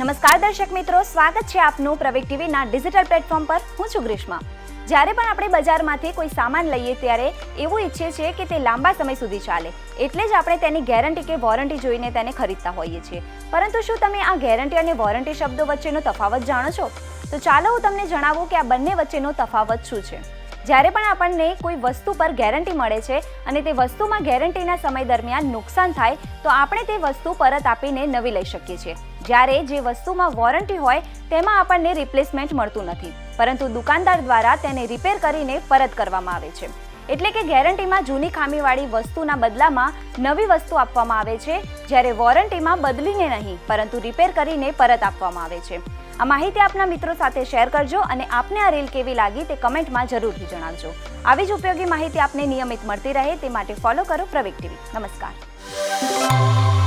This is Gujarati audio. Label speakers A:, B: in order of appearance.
A: નમસ્કાર દર્શક મિત્રો, સ્વાગત છે આપનું પ્રવેગ ટીવીના ડિજિટલ પ્લેટફોર્મ પર. હું છું ગ્રીષ્મા. જ્યારે પણ આપણે બજારમાંથી કોઈ સામાન લઈએ ત્યારે એવું ઈચ્છીએ છીએ કે તે લાંબા સમય સુધી ચાલે. એટલે જ આપણે તેની ગેરંટી કે વોરંટી જોઈને તેને ખરીદતા હોઈએ છીએ. પરંતુ શું તમે આ ગેરંટી અને વોરંટી શબ્દો વચ્ચેનો તફાવત જાણો છો? તો ચાલો હું તમને જણાવું કે આ બંને વચ્ચેનો તફાવત શું છે. જ્યારે પણ આપણને કોઈ વસ્તુ પર ગેરંટી મળે છે અને તે વસ્તુમાં ગેરંટીના સમય દરમિયાન નુકસાન થાય, તો આપણે તે વસ્તુ પરત આપીને નવી લઈ શકીએ છીએ. જ્યારે જે વસ્તુમાં વોરંટી હોય, તેમાં આપણને રિપ્લેસમેન્ટ મળતું નથી. પરંતુ દુકાનદાર દ્વારા તેને રિપેર કરીને પરત કરવામાં આવે છે. એટલે કે ગેરંટીમાં જૂની ખામીવાળી વસ્તુના બદલામાં નવી વસ્તુ આપવામાં આવે છે, જ્યારે વોરંટીમાં બદલીને નહીં, પરંતુ રિપેર કરીને પરત આપવામાં આવે છે. આ માહિતી આપના મિત્રો સાથે શેર કરજો અને આપને આ રીલ કેવી લાગી તે કમેન્ટમાં જરૂરથી જણાવજો. આવી જ ઉપયોગી માહિતી આપને નિયમિત મળતી રહે તે માટે ફોલો કરો પ્રવેગ ટીવી. નમસ્કાર.